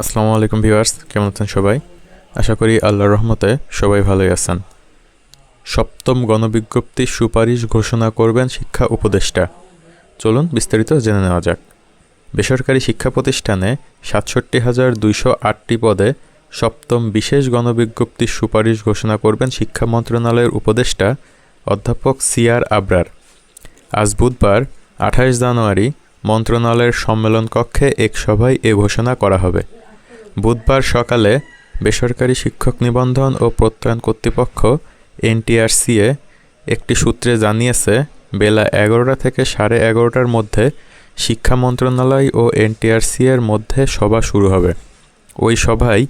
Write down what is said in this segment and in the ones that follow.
আসসালামু আলাইকুম ভিউয়ার্স, কেমন আছেন সবাই? আশা করি আল্লাহর রহমতে সবাই ভালোই আছেন। সপ্তম গণবিজ্ঞপ্তি সুপারিশ ঘোষণা করবেন শিক্ষা উপদেষ্টা। চলুন বিস্তারিত জেনে নেওয়া যাক। বেসরকারি শিক্ষা প্রতিষ্ঠানে সাতষট্টি হাজার দুইশো আটটি পদে সপ্তম বিশেষ গণবিজ্ঞপ্তির সুপারিশ ঘোষণা করবেন শিক্ষা মন্ত্রণালয়ের উপদেষ্টা অধ্যাপক সিআর আবরার। আজ বুধবার, আঠাশ জানুয়ারি মন্ত্রণালয়ের সম্মেলন কক্ষে এক সভায় এ ঘোষণা করা হবে। বুধবার সকালে বেসরকারি শিক্ষক নিবন্ধন ও প্রত্যয়ন কর্তৃপক্ষ এনটিআরসিএ একটি সূত্রে জানিয়েছে, বেলা এগারোটা থেকে সাড়ে এগারোটার মধ্যে শিক্ষা মন্ত্রণালয় ও এনটিআরসি এর মধ্যে সভা শুরু হবে। ওই সভায়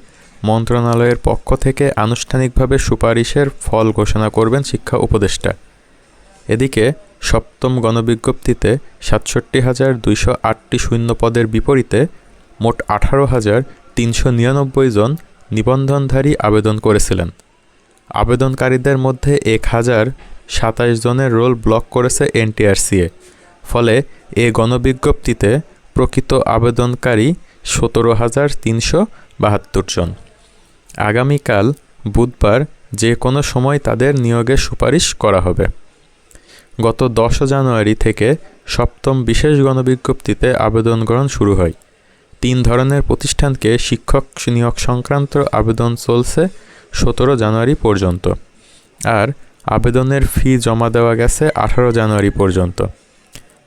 মন্ত্রণালয়ের পক্ষ থেকে আনুষ্ঠানিকভাবে সুপারিশের ফল ঘোষণা করবেন শিক্ষা উপদেষ্টা। এদিকে সপ্তম গণবিজ্ঞপ্তিতে সাতষট্টি হাজার দুইশো আটটি শূন্য পদের বিপরীতে মোট আঠারো হাজার তিনশো নিরানব্বই জন নিবন্ধনধারী আবেদন করেছিলেন। আবেদনকারীদের মধ্যে এক হাজার সাতাশ জনের রোল ব্লক করেছে এনটিআরসিএ, ফলে এ গণবিজ্ঞপ্তিতে প্রকৃত আবেদনকারী সতেরো হাজার তিনশো বাহাত্তর জন। আগামীকাল বুধবার যে কোনো সময় তাদের নিয়োগের সুপারিশ করা হবে। গত দশ জানুয়ারি থেকে সপ্তম বিশেষ গণবিজ্ঞপ্তিতে আবেদন গ্রহণ শুরু হয়। তিন ধরনের প্রতিষ্ঠানকে শিক্ষক নিয়োগ সংক্রান্ত আবেদন চলছে সতেরো জানুয়ারি পর্যন্ত। আর আবেদনের ফি জমা দেওয়া গেছে আঠারো জানুয়ারি পর্যন্ত।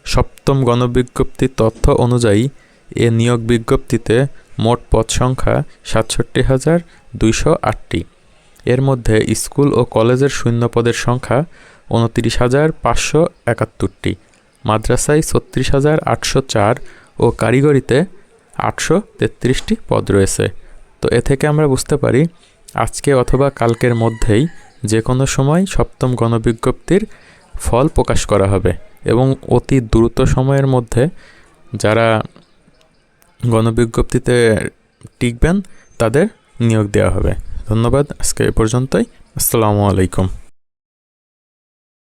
সপ্তম গণবিজ্ঞপ্তির তথ্য অনুযায়ী, এ নিয়োগ বিজ্ঞপ্তিতে মোট পদ সংখ্যা সাতষট্টি হাজার দুইশো আটটি। এর মধ্যে স্কুল ও কলেজের শূন্য পদের সংখ্যা উনত্রিশ হাজার পাঁচশো একাত্তরটি, মাদ্রাসায় ছত্রিশ হাজার আটশো চার ও কারিগরিতে আটশো তেত্রিশটি পদ রয়েছে। তো এ থেকে আমরা বুঝতে পারি, আজকে অথবা কালকের মধ্যেই যে কোনো সময় সপ্তম গণবিজ্ঞপ্তির ফল প্রকাশ করা হবে এবং অতি দ্রুত সময়ের মধ্যে যারা গণবিজ্ঞপ্তিতে টিকবেন তাদের নিয়োগ দেওয়া হবে। ধন্যবাদ, আজকে এ পর্যন্তই। আসসালামু আলাইকুম।